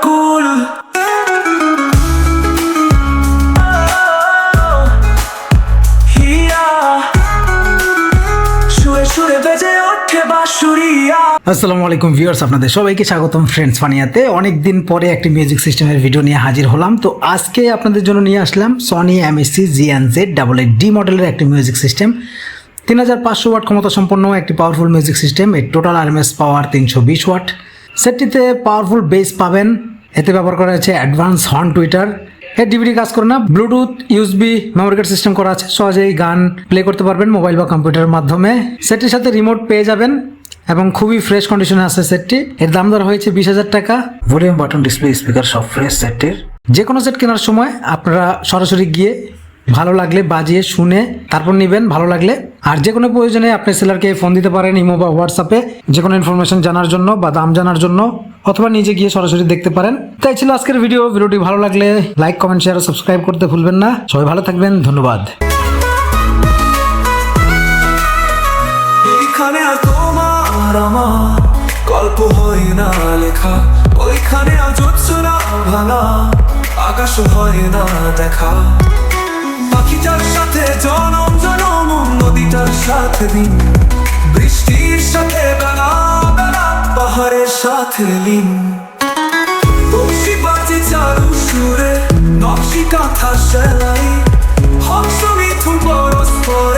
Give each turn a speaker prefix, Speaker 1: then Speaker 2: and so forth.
Speaker 1: cool. আসসালামু আলাইকুম viewers, আপনাদের সবাইকে স্বাগতম ফ্রেন্ডস ফানিয়াতে। অনেক দিন পরে একটি মিউজিক সিস্টেমের ভিডিও নিয়ে হাজির হলাম। তো আজকে আপনাদের জন্য নিয়ে আসলাম Sony MSC GN Z double eight D মডেলের একটি মিউজিক সিস্টেম। তিন হাজার পাঁচশো ওয়াট ক্ষমতা সম্পন্ন একটি পাওয়ারফুল মিউজিক সিস্টেম এর টোটাল আরএমএস পাওয়ার তিনশো বিশ ওয়াট। সেটটিতে পাওয়ারফুল বেস পাবেন। এতে ব্যবহার করা হয়েছে অ্যাডভান্স হর্ন টুইটার এর ডিভিডি কাজ করে না Bluetooth USB memory card system করা আছে। সহজেই গান প্লে করতে পারবেন মোবাইল বা কম্পিউটারের মাধ্যমে। সেটির সাথে রিমোট পেয়ে যাবেন এবং খুবই ফ্রেশ কন্ডিশনে আছে সেটটি। এর দাম দর হয়েছে বিশ হাজার টাকা। ভলিউম বাটন ডিসপ্লে স্পিকার সব ফ্রেশ সেটটির। যে কোনো সেট কেনার সময় আপনারা সরাসরি গিয়ে ভালো লাগলে বাজিয়ে শুনে তারপর নেবেন, ভালো লাগলে আর যে কোনো প্রয়োজনে আপনি সেলারকে ফোন দিতে পারেন, ইমো বা হোয়াটসঅ্যাপে যে কোনো ইনফরমেশন জানার জন্য বা দাম জানার জন্য, অথবা নিজে গিয়ে সরাসরি দেখতে পারেন। তাই ছিল আজকের ভিডিও ভিডিওটি ভালো লাগলে লাইক কমেন্ট শেয়ার সাবস্ক্রাইব করতে ভুলবেন না। সবাই ভালো থাকবেন, ধন্যবাদ।
Speaker 2: গল্প হয় না লেখা। ওইখানে জোৎসনা ভাঙা। আকাশ হয় না দেখা। সাথে দিন। বৃষ্টির সাথে বেলা বেলা, পাহাড়ের সাথে লিন। বংশী বাজে চারু সুরে, নকশি কাঁথা সেলাই। হংস মিথুন পরস্পর